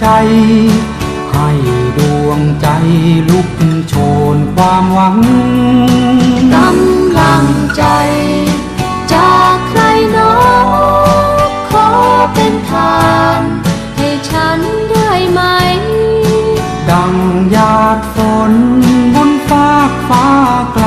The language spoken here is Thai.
ใจ ให้ดวงใจลุกโชนความหวังกำลังใจ จากใครหนอขอเป็นทาน ให้ฉันได้ไหม ดังหยาดฝนบนฟากฟ้าไกล